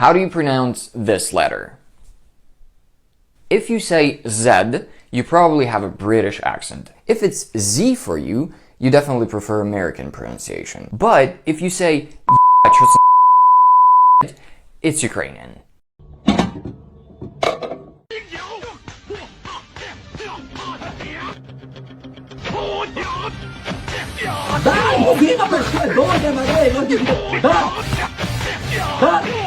How do you pronounce this letter? If you say Z, you probably have a British accent. If it's Z for you, you definitely prefer American pronunciation. But if you say it's Ukrainian. Я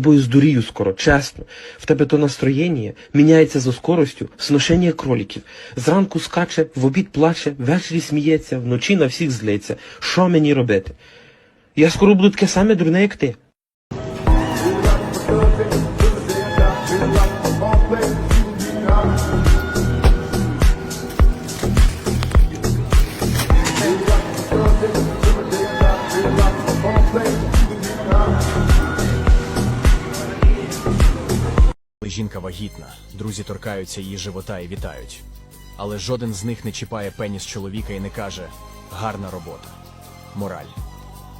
тобою здурію скоро, чесно. В тебе то настроєння міняється за скоростю сношення кроліків. Зранку скаче, в обід плаче, ввечері сміється, вночі на всіх злиться. Що мені робити? Я скоро буду таке саме дурне, як ти. Вагітна, друзі торкаються її живота і вітають. Але жоден з них не чіпає пеніс чоловіка і не каже гарна робота. Мораль.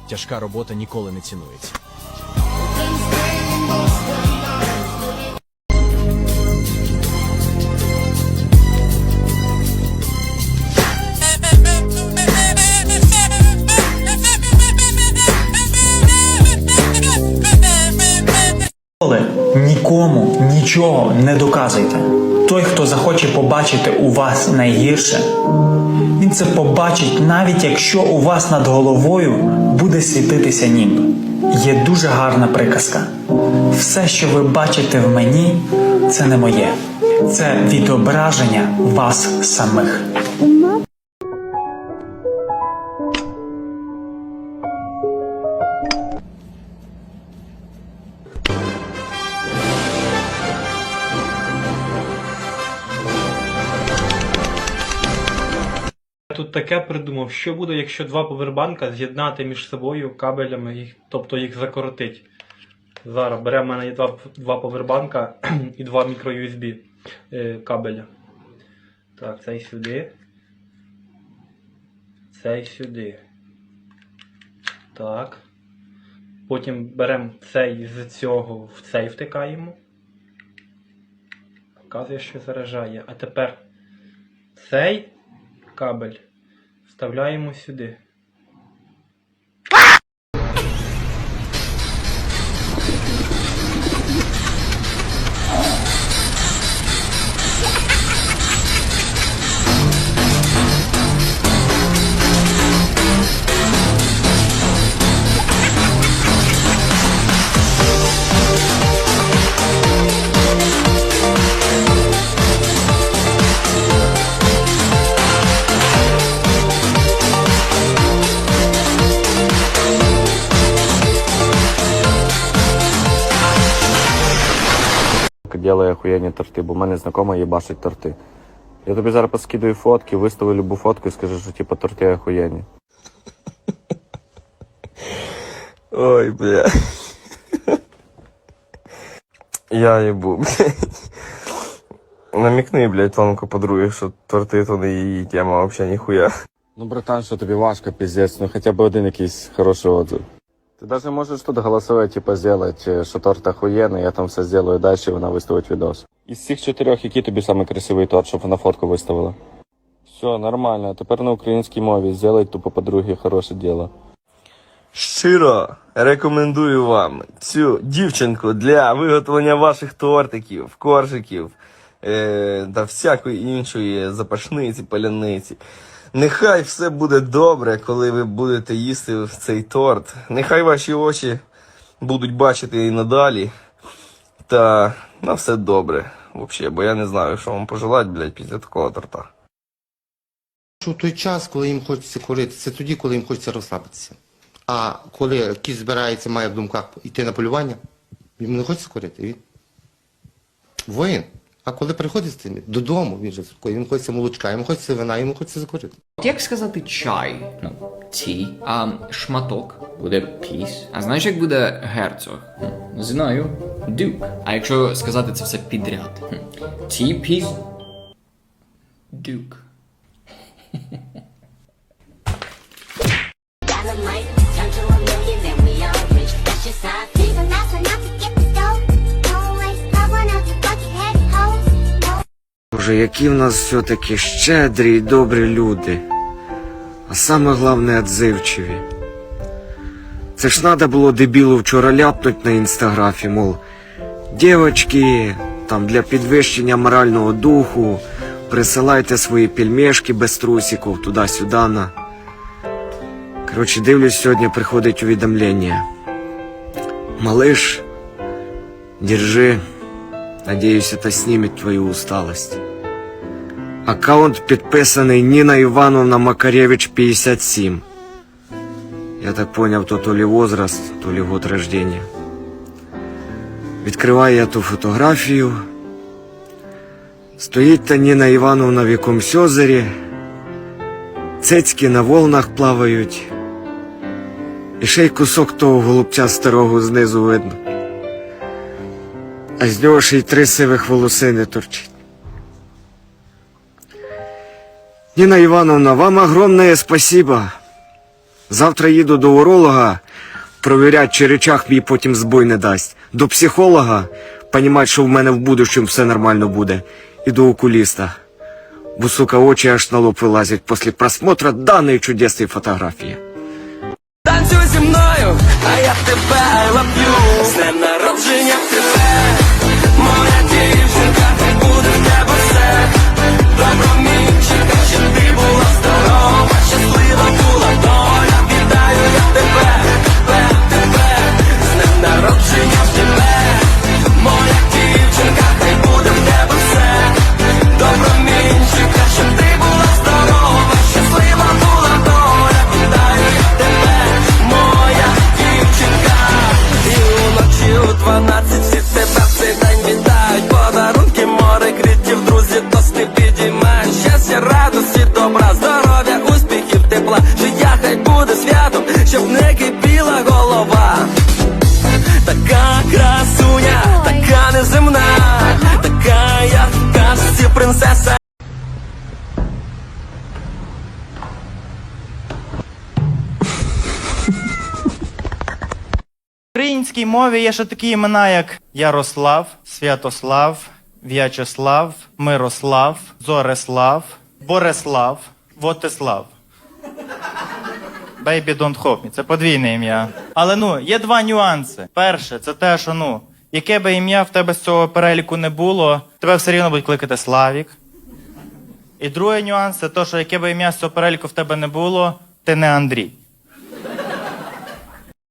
Тяжка робота ніколи не цінується. Нічого не доказуйте. Той, хто захоче побачити у вас найгірше, він це побачить, навіть якщо у вас над головою буде світитися німб. Є дуже гарна приказка. Все, що ви бачите в мені, це не моє. Це відображення вас самих. Тут таке придумав, що буде, якщо два повербанка з'єднати між собою кабелями, їх, тобто їх закоротить. Зараз беремо в мене є два, два повербанка і два мікро-USB е, кабеля. Так, цей сюди. Цей сюди. Так. Потім беремо цей з цього в цей втикаємо. Показує, що заряджає. А тепер цей кабель вставляємо сюди. Делає охуєнні торти, бо в мене знакома їбашить торти. Я тобі зараз поскидаю фотки, виставлю любу фотку і скажу, що типу торти охуєнні. Ой, бля. Я їбу, блядь. Намікни, блядь, тонко подруги, що торти то не її тема взагалі ніхуя. Ну, братан, що тобі важко, піздець, ну хоча б один якийсь хороший отзыв. Ты даже можешь тут голосовое типа сделать, э, что торт охуенный, я там все сделаю дальше, і вона виставить видос. Із цих чотирьох, який тобі самий красивий торт, щоб вона фотку виставила? Все, нормально, а тепер на українській мові сделай тупо подруги хороше діло. Щиро рекомендую вам цю дівчинку для виготовлення ваших тортиків, коржиків е, та всякої іншої запашниці, паляниці. Нехай все буде добре, коли ви будете їсти цей торт. Нехай ваші очі будуть бачити і надалі. Та на все добре. Взагалі, бо я не знаю, що вам пожелати, блядь, після такого торта. Що той час, коли їм хочеться курити, це тоді, коли їм хочеться розслабитися. А коли кіт збирається, має в думках йти на полювання, йому не хочеться курити. Він воїн. А коли приходить з тим додому, він же такий, він хочеться молочка, йому хочеться вина, йому хочеться закурити. От Як сказати чай? Ну, ті. А шматок буде piece. А знаєш, як буде герцог? Хм, Знаю. Duke. А якщо сказати це все підряд? Хм, Tea piece. Duke. dynamite. Боже, які в нас все-таки щедрі і добрі люди. А саме головне отзивчиві. Це ж надо було дебілу вчора ляпнуть на інстаграфі, мов, дівочки, там для підвищення морального духу, присилайте свої пельмешки без трусиків туди-сюди. на. Коротше, дивлюсь, сьогодні приходить увідомлення. Малыш, держи. Надеюсь, это снимет твою усталость. Аккаунт підписаний Ніна Івановна Макаревич 57. Я так поняв, то то ли возраст, то ли год рождения. Відкриваю я ту фотографію. Стоїть та Ніна Івановна в якомусь озері. Цецьки на волнах плавають. І ще й кусок того голубця старого знизу видно. А з нього ще й три сивих волосини торчить. Ніна Івановна, вам огромне спасибо. Завтра їду до уролога, провірять, чи речах мій потім збой не дасть. До психолога, понімать, що в мене в будущем все нормально буде. І до окуліста. Бо, сука, очі аж на лоб вилазять після просмотра даної чудесної фотографії. Танцюй зі мною, а я тебе you З народження тебе принцеса В українській мові є ще такі імена, як Ярослав, Святослав, В'ячеслав, Мирослав, Зореслав, Борислав, Вотислав. Baby don't hope me. Це подвійне ім'я. Але ну, є два нюанси. Перше, це те, що ну, яке би ім'я в тебе з цього переліку не було, тебе все рівно будуть кликати Славік. І другий нюанс це те, що яке би ім'я з цього переліку в тебе не було, ти не Андрій.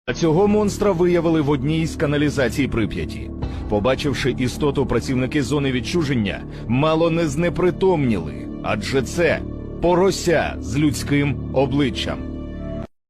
А Цього монстра виявили в одній з каналізацій Прип'яті. Побачивши істоту, працівники зони відчуження мало не знепритомніли, адже це порося з людським обличчям.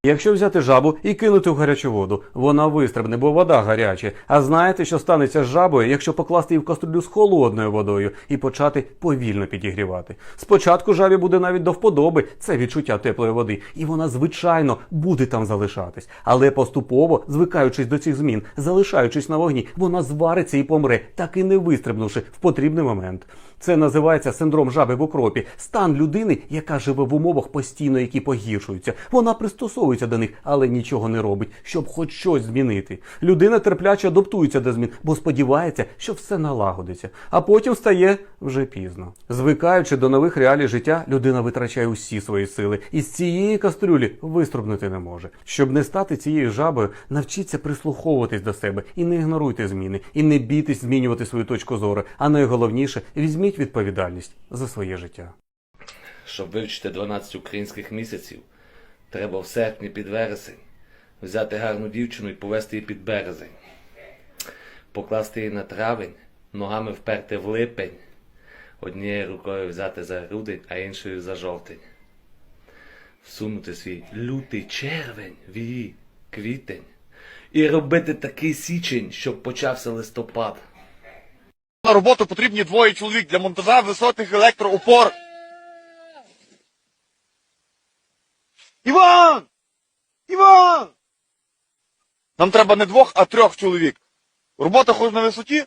Якщо взяти жабу і кинути в гарячу воду, вона вистрибне, бо вода гаряча. А знаєте, що станеться з жабою, якщо покласти її в каструлю з холодною водою і почати повільно підігрівати? Спочатку жабі буде навіть до вподоби це відчуття теплої води, і вона, звичайно, буде там залишатись. Але поступово, звикаючись до цих змін, залишаючись на вогні, вона звариться і помре, так і не вистрибнувши в потрібний момент. Це називається синдром жаби в окропі. Стан людини, яка живе в умовах постійно, які погіршуються. Вона пристосовується до них, але нічого не робить, щоб хоч щось змінити. Людина терпляче адаптується до змін, бо сподівається, що все налагодиться, а потім стає вже пізно. Звикаючи до нових реалій життя, людина витрачає усі свої сили і з цієї кастрюлі вистрибнути не може. Щоб не стати цією жабою, навчіться прислуховуватись до себе і не ігноруйте зміни, і не бійтесь змінювати свою точку зору. А найголовніше візьміть відповідальність за своє життя. Щоб вивчити 12 українських місяців, треба в серпні під вересень взяти гарну дівчину і повести її під березень, покласти її на травень, ногами вперти в липень, однією рукою взяти за грудень, а іншою за жовтень. Всунути свій лютий червень в її квітень і робити такий січень, щоб почався листопад. На роботу потрібні двоє чоловік для монтажа висотних електроопор. Іван! Іван! Нам треба не двох, а трьох чоловік. Робота хоч на висоті,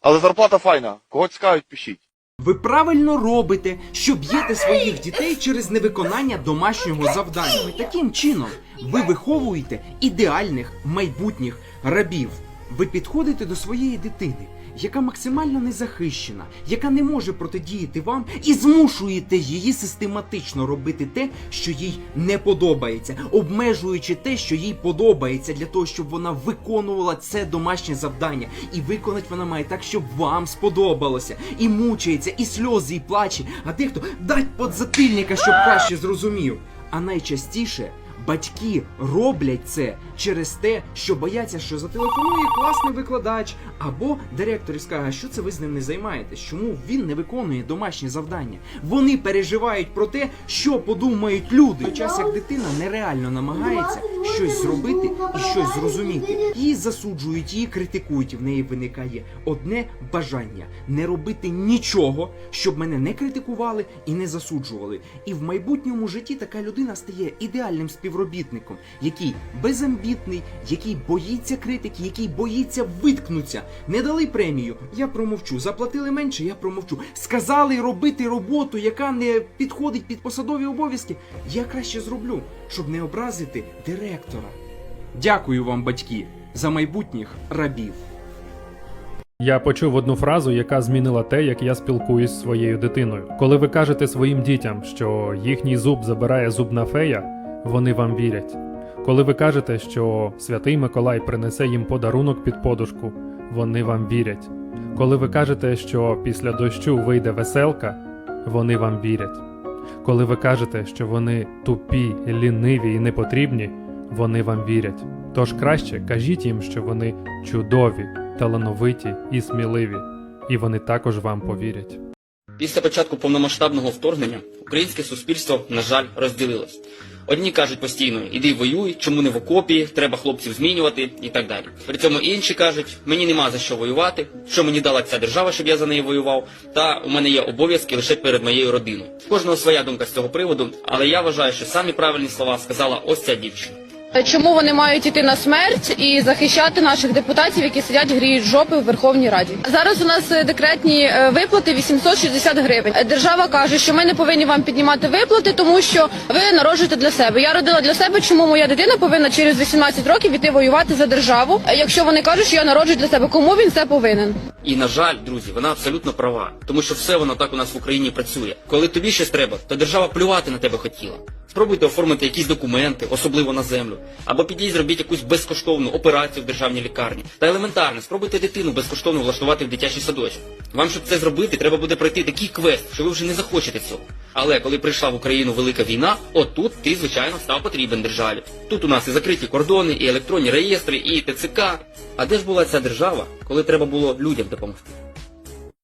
але зарплата файна. Кого цікавить, пишіть. Ви правильно робите, що б'єте своїх дітей через невиконання домашнього завдання. Таким чином, ви виховуєте ідеальних майбутніх рабів. Ви підходите до своєї дитини, яка максимально незахищена, яка не може протидіяти вам, і змушуєте її систематично робити те, що їй не подобається, обмежуючи те, що їй подобається, для того, щоб вона виконувала це домашнє завдання. І виконати вона має так, щоб вам сподобалося. І мучається, і сльози, і плаче. А дехто дать подзатильника, щоб краще зрозумів. А найчастіше батьки роблять це через те, що бояться, що зателефонує класний викладач, або директор і скаже, що це ви з ним не займаєтесь, чому він не виконує домашні завдання. Вони переживають про те, що подумають люди. В час як дитина нереально намагається щось зробити і щось зрозуміти. Її засуджують, її критикують. В неї виникає одне бажання не робити нічого, щоб мене не критикували і не засуджували. І в майбутньому житті така людина стає ідеальним співробітником, який безамбітний, який боїться критики, який боїться виткнутися. Не дали премію, я промовчу. Заплатили менше, я промовчу. Сказали робити роботу, яка не підходить під посадові обов'язки. Я краще зроблю, щоб не образити директора. Дякую вам, батьки, за майбутніх рабів. Я почув одну фразу, яка змінила те, як я спілкуюсь зі своєю дитиною. Коли ви кажете своїм дітям, що їхній зуб забирає зубна фея, вони вам вірять. Коли ви кажете, що святий Миколай принесе їм подарунок під подушку, вони вам вірять. Коли ви кажете, що після дощу вийде веселка, вони вам вірять. Коли ви кажете, що вони тупі, ліниві і непотрібні, вони вам вірять. Тож краще кажіть їм, що вони чудові, талановиті і сміливі, і вони також вам повірять. Після початку повномасштабного вторгнення українське суспільство, на жаль, розділилось. Одні кажуть постійно іди воюй, чому не в окопі, треба хлопців змінювати і так далі. При цьому інші кажуть, мені нема за що воювати, що мені дала ця держава, щоб я за неї воював, та у мене є обов'язки лише перед моєю родиною. Кожного своя думка з цього приводу, але я вважаю, що самі правильні слова сказала ось ця дівчина. Чому вони мають іти на смерть і захищати наших депутатів, які сидять гріють жопи в Верховній Раді? Зараз у нас е, декретні е, виплати 860 гривень. Е, Держава каже, що ми не повинні вам піднімати виплати, тому що ви народжуєте для себе. Я родила для себе, чому моя дитина повинна через 18 років іти воювати за державу, е, якщо вони кажуть, що я народжую для себе. Кому він це повинен? І на жаль, друзі, вона абсолютно права, тому що все воно так у нас в Україні працює. Коли тобі щось треба, то держава плювати на тебе хотіла. Спробуйте оформити якісь документи, особливо на землю, або підіть зробіть якусь безкоштовну операцію в державній лікарні. Та елементарно, спробуйте дитину безкоштовно влаштувати в дитячий садочок. Вам, щоб це зробити, треба буде пройти такий квест, що ви вже не захочете цього. Але коли прийшла в Україну велика війна, отут ти, звичайно, став потрібен державі. Тут у нас і закриті кордони, і електронні реєстри, і ТЦК. А де ж була ця держава, коли треба було людям допомогти?